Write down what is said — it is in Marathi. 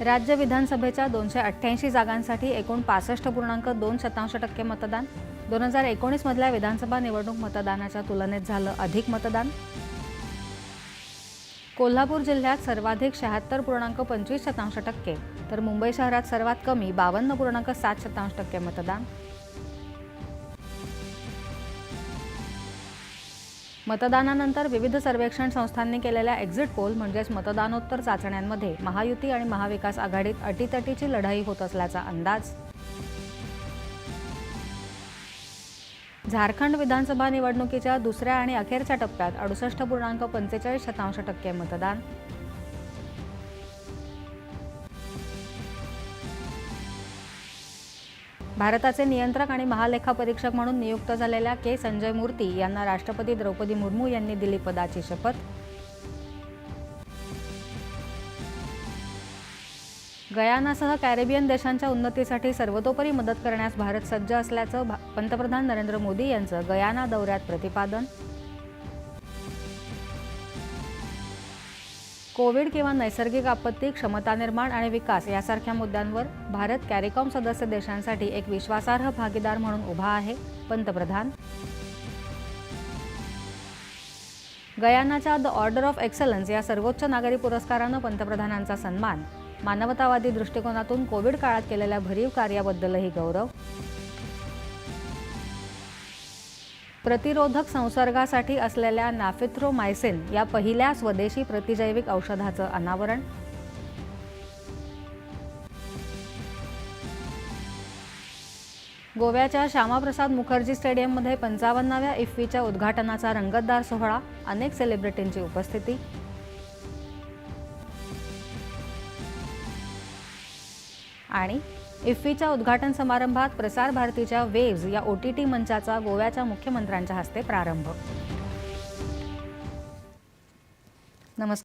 राज्य विधानसभेच्या दोनशे अठ्ठ्याऐंशी जागांसाठी एकूण पासष्ट पूर्णांक दोन शतांश टक्के मतदान. दोन हजार एकोणीसमधल्या विधानसभा निवडणूक मतदानाच्या तुलनेत झालं अधिक मतदान. कोल्हापूर जिल्ह्यात सर्वाधिक शहात्तर पूर्णांक पंचवीस शतांश टक्के तर मुंबई शहरात सर्वात कमी बावन्न पूर्णांक सात शतांश टक्के मतदान. मतदानानंतर विविध सर्वेक्षण संस्थांनी केलेल्या एक्झिट पोल म्हणजेच मतदानोत्तर चाचण्यांमध्ये महायुती आणि महाविकास आघाडीत अटीतटीची लढाई होत असल्याचा अंदाज. झारखंड विधानसभा निवडणुकीच्या दुसऱ्या आणि अखेरच्या टप्प्यात अडुसष्ट पूर्णांक पंचेचाळीस शतांश टक्के मतदान. भारताचे नियंत्रक आणि महालेखापरीक्षक म्हणून नियुक्त झालेल्या के. संजय मूर्ती यांना राष्ट्रपती द्रौपदी मुर्मू यांनी दिली पदाची शपथ. गयानासह कॅरेबियन देशांच्या उन्नतीसाठी सर्वतोपरी मदत करण्यास भारत सज्ज असल्याचं भा- पंतप्रधान नरेंद्र मोदी यांचं गयाना दौऱ्यात प्रतिपादन. कोविड किंवा नैसर्गिक आपत्ती क्षमता निर्माण आणि विकास यासारख्या मुद्द्यांवर भारत कॅरिकॉम सदस्य देशांसाठी एक विश्वासार्ह भागीदार म्हणून उभा आहे पंतप्रधान. गयानाच्या द ऑर्डर ऑफ एक्सलन्स या सर्वोच्च नागरी पुरस्कारानं पंतप्रधानांचा सन्मान. मानवतावादी दृष्टिकोनातून कोविड काळात केलेल्या भरीव कार्याबद्दलही गौरव. प्रतिरोधक संसर्गासाठी असलेल्या नॅफिथ्रोमायसिन या पहिल्या स्वदेशी प्रतिजैविक औषधाचं अनावरण. गोव्याच्या श्यामाप्रसाद मुखर्जी स्टेडियममध्ये पंचावन्नाव्या इफ्फीच्या उद्घाटनाचा रंगतदार सोहळा अनेक सेलिब्रिटींची उपस्थिती. आणि इफ्फीच्या उद्घाटन समारंभात प्रसार भारतीच्या वेव्ज या ओ टी टी मंचाचा गोव्याच्या मुख्यमंत्र्यांच्या हस्ते प्रारंभ. नमस्कार.